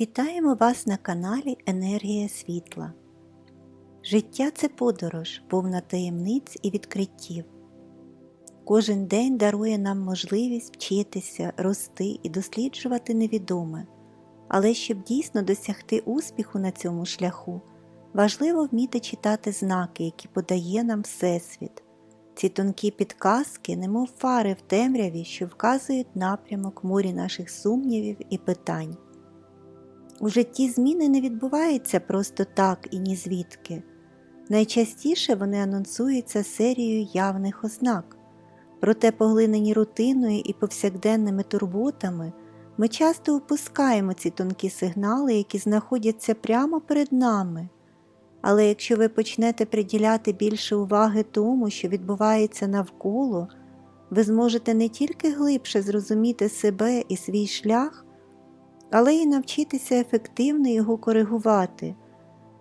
Вітаємо вас на каналі Енергія Світла. Життя це подорож, повна таємниць і відкриттів. Кожен день дарує нам можливість вчитися, рости і досліджувати невідоме. Але щоб дійсно досягти успіху на цьому шляху, важливо вміти читати знаки, які подає нам Всесвіт. Ці тонкі підказки, немов фари в темряві, що вказують напрямок морі наших сумнівів і питань. У житті зміни не відбуваються просто так і ні звідки. Найчастіше вони анонсуються серією явних ознак, проте поглинені рутиною і повсякденними турботами, ми часто упускаємо ці тонкі сигнали, які знаходяться прямо перед нами. Але якщо ви почнете приділяти більше уваги тому, що відбувається навколо, ви зможете не тільки глибше зрозуміти себе і свій шлях, але й навчитися ефективно його коригувати.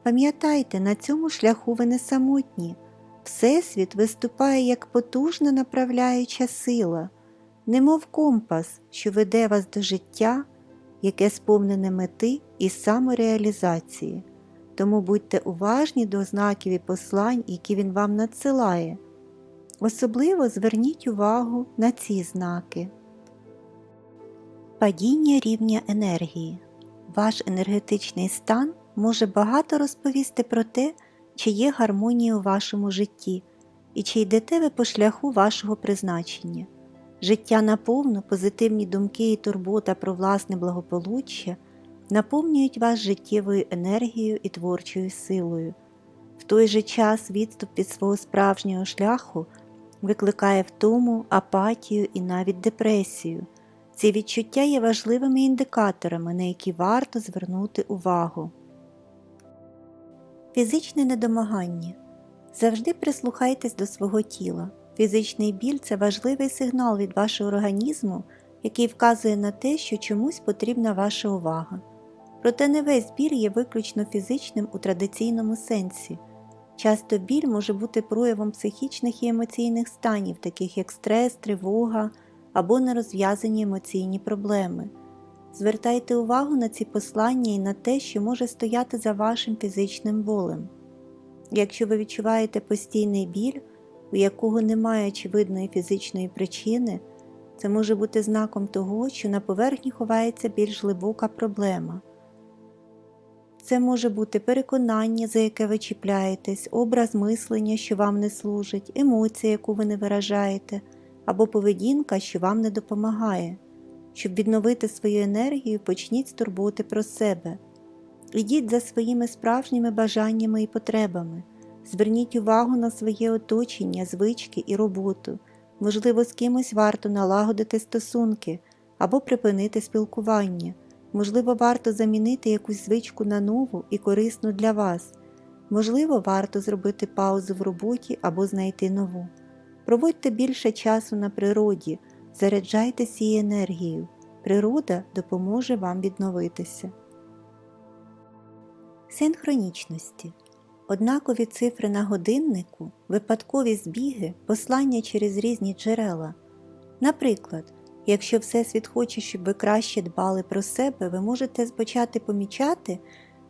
Пам'ятайте, на цьому шляху ви не самотні. Всесвіт виступає як потужна направляюча сила, немов компас, що веде вас до життя, яке сповнене мети і самореалізації. Тому будьте уважні до знаків і послань, які він вам надсилає. Особливо зверніть увагу на ці знаки. Падіння рівня енергії. Ваш енергетичний стан може багато розповісти про те, чи є гармонія у вашому житті і чи йдете ви по шляху вашого призначення. Життя наповну, позитивні думки і турбота про власне благополуччя наповнюють вас життєвою енергією і творчою силою. В той же час відступ від свого справжнього шляху викликає втому, апатію і навіть депресію. Ці відчуття є важливими індикаторами, на які варто звернути увагу. Фізичне недомагання. Завжди прислухайтесь до свого тіла. Фізичний біль це важливий сигнал від вашого організму, який вказує на те, що чомусь потрібна ваша увага. Проте не весь біль є виключно фізичним у традиційному сенсі. Часто біль може бути проявом психічних і емоційних станів, таких як стрес, тривога або нерозв'язані емоційні проблеми. Звертайте увагу на ці послання і на те, що може стояти за вашим фізичним болем. Якщо ви відчуваєте постійний біль, у якого немає очевидної фізичної причини, це може бути знаком того, що на поверхні ховається більш глибока проблема. Це може бути переконання, за яке ви чіпляєтесь, образ мислення, що вам не служить, емоція, яку ви не виражаєте, або поведінка, що вам не допомагає. Щоб відновити свою енергію, почніть з про себе. Ідіть за своїми справжніми бажаннями і потребами, зверніть увагу на своє оточення, звички і роботу. Можливо, з кимось варто налагодити стосунки або припинити спілкування. Можливо, варто замінити якусь звичку на нову і корисну для вас. Можливо, варто зробити паузу в роботі або знайти нову. Проводьте більше часу на природі, заряджайтесь її енергією. Природа допоможе вам відновитися. Синхронічності. Однакові цифри на годиннику, випадкові збіги, послання через різні джерела. Наприклад, якщо Всесвіт хоче, щоб ви краще дбали про себе, ви можете почати помічати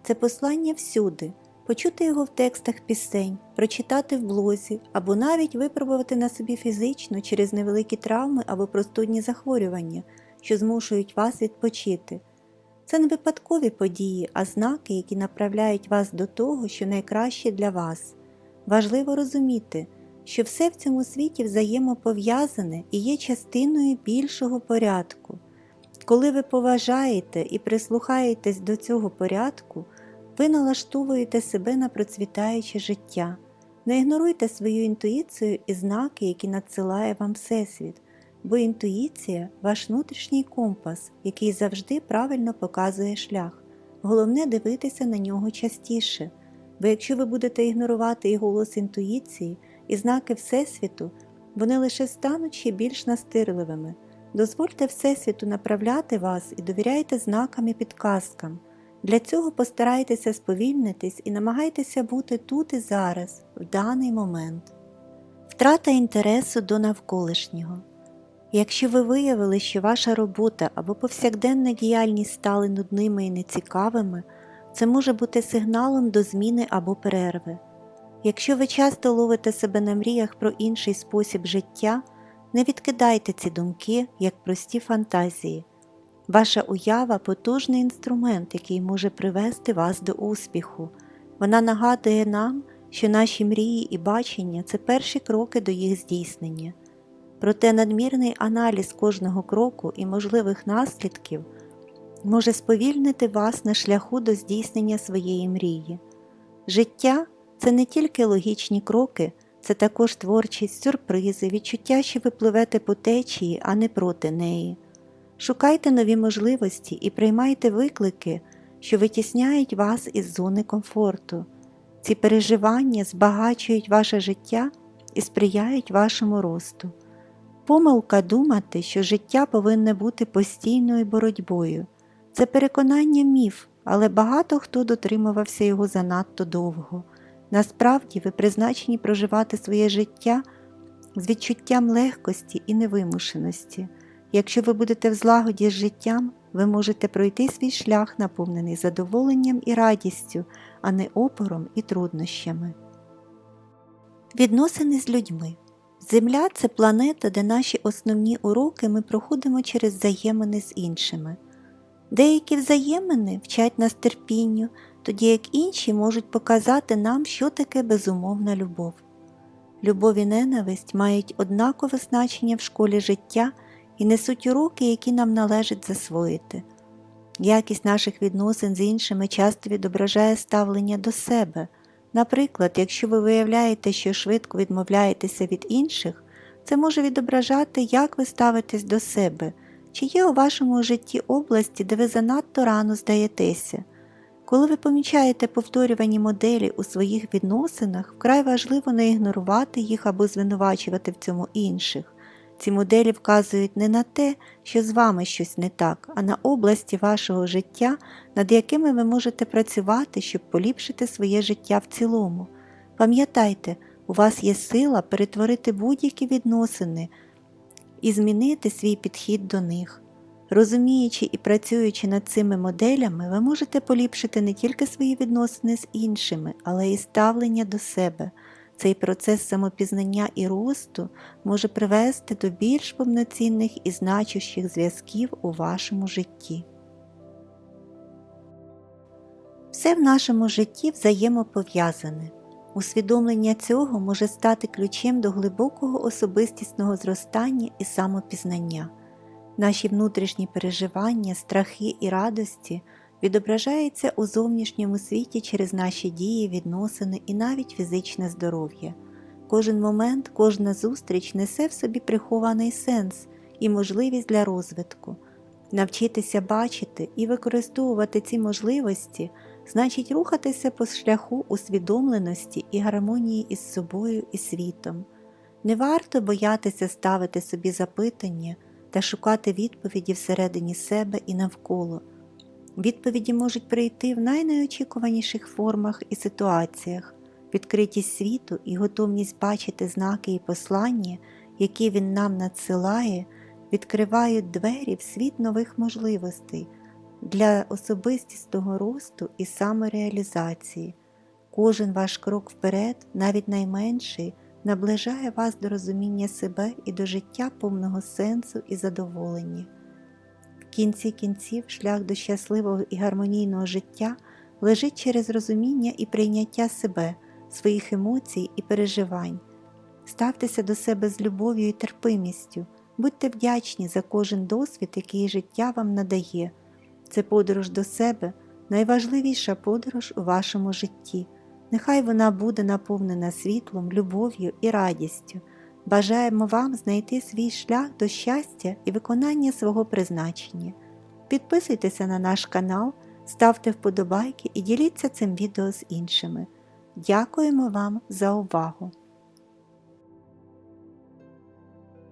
це послання всюди, почути його в текстах пісень, прочитати в блозі або навіть випробувати на собі фізично через невеликі травми або простудні захворювання, що змушують вас відпочити. Це не випадкові події, а знаки, які направляють вас до того, що найкраще для вас. Важливо розуміти, що все в цьому світі взаємопов'язане і є частиною більшого порядку. Коли ви поважаєте і прислухаєтесь до цього порядку, ви налаштовуєте себе на процвітаюче життя. Не ігноруйте свою інтуїцію і знаки, які надсилає вам Всесвіт, бо інтуїція ваш внутрішній компас, який завжди правильно показує шлях. Головне дивитися на нього частіше, бо якщо ви будете ігнорувати і голос інтуїції, і знаки Всесвіту, вони лише стануть ще більш настирливими. Дозвольте Всесвіту направляти вас і довіряйте знакам і підказкам. Для цього постарайтеся сповільнитись і намагайтеся бути тут і зараз, в даний момент. Втрата інтересу до навколишнього. Якщо ви виявили, що ваша робота або повсякденна діяльність стали нудними і нецікавими, це може бути сигналом до зміни або перерви. Якщо ви часто ловите себе на мріях про інший спосіб життя, не відкидайте ці думки як прості фантазії. Ваша уява потужний інструмент, який може привести вас до успіху. Вона нагадує нам, що наші мрії і бачення це перші кроки до їх здійснення. Проте надмірний аналіз кожного кроку і можливих наслідків може сповільнити вас на шляху до здійснення своєї мрії. Життя це не тільки логічні кроки, це також творчість, сюрпризи, відчуття, що ви пливете по течії, а не проти неї. Шукайте нові можливості і приймайте виклики, що витісняють вас із зони комфорту. Ці переживання збагачують ваше життя і сприяють вашому росту. Помилка думати, що життя повинне бути постійною боротьбою. Це переконання міф, але багато хто дотримувався його занадто довго. Насправді ви призначені проживати своє життя з відчуттям легкості і невимушеності. Якщо ви будете в злагоді з життям, ви можете пройти свій шлях, наповнений задоволенням і радістю, а не опором і труднощами. Відносини з людьми Земля це планета, де наші основні уроки ми проходимо через взаємини з іншими. Деякі взаємини вчать нас терпінню, тоді як інші можуть показати нам, що таке безумовна любов. Любов і ненависть мають однакове значення в школі життя і несуть уроки, які нам належить засвоїти. Якість наших відносин з іншими часто відображає ставлення до себе. Наприклад, якщо ви виявляєте, що швидко відмовляєтеся від інших, це може відображати, як ви ставитесь до себе, чи є у вашому житті області, де ви занадто рано здаєтеся. Коли ви помічаєте повторювані моделі у своїх відносинах, вкрай важливо не ігнорувати їх або звинувачувати в цьому інших. Ці моделі вказують не на те, що з вами щось не так, а на області вашого життя, над якими ви можете працювати, щоб поліпшити своє життя в цілому. Пам'ятайте, у вас є сила перетворити будь-які відносини і змінити свій підхід до них. Розуміючи і працюючи над цими моделями, ви можете поліпшити не тільки свої відносини з іншими, але й ставлення до себе. Цей процес самопізнання і росту може привести до більш повноцінних і значущих зв'язків у вашому житті. Все в нашому житті взаємопов'язане. Усвідомлення цього може стати ключем до глибокого особистісного зростання і самопізнання. Наші внутрішні переживання, страхи і радості відображаються у зовнішньому світі через наші дії, відносини і навіть фізичне здоров'я. Кожен момент, кожна зустріч несе в собі прихований сенс і можливість для розвитку. Навчитися бачити і використовувати ці можливості значить рухатися по шляху усвідомленості і гармонії із собою і світом. Не варто боятися ставити собі запитання та шукати відповіді всередині себе і навколо. Відповіді можуть прийти в найнеочікуваніших формах і ситуаціях, відкритість світу і готовність бачити знаки і послання, які він нам надсилає, відкривають двері в світ нових можливостей для особистісного росту і самореалізації. Кожен ваш крок вперед, навіть найменший, наближає вас до розуміння себе і до життя повного сенсу і задоволення. Кінці кінців шлях до щасливого і гармонійного життя лежить через розуміння і прийняття себе, своїх емоцій і переживань. Ставтеся до себе з любов'ю і терпимістю, будьте вдячні за кожен досвід, який життя вам надає. Це подорож до себе найважливіша подорож у вашому житті. Нехай вона буде наповнена світлом, любов'ю і радістю. Бажаємо вам знайти свій шлях до щастя і виконання свого призначення. Підписуйтеся на наш канал, ставте вподобайки і діліться цим відео з іншими. Дякуємо вам за увагу!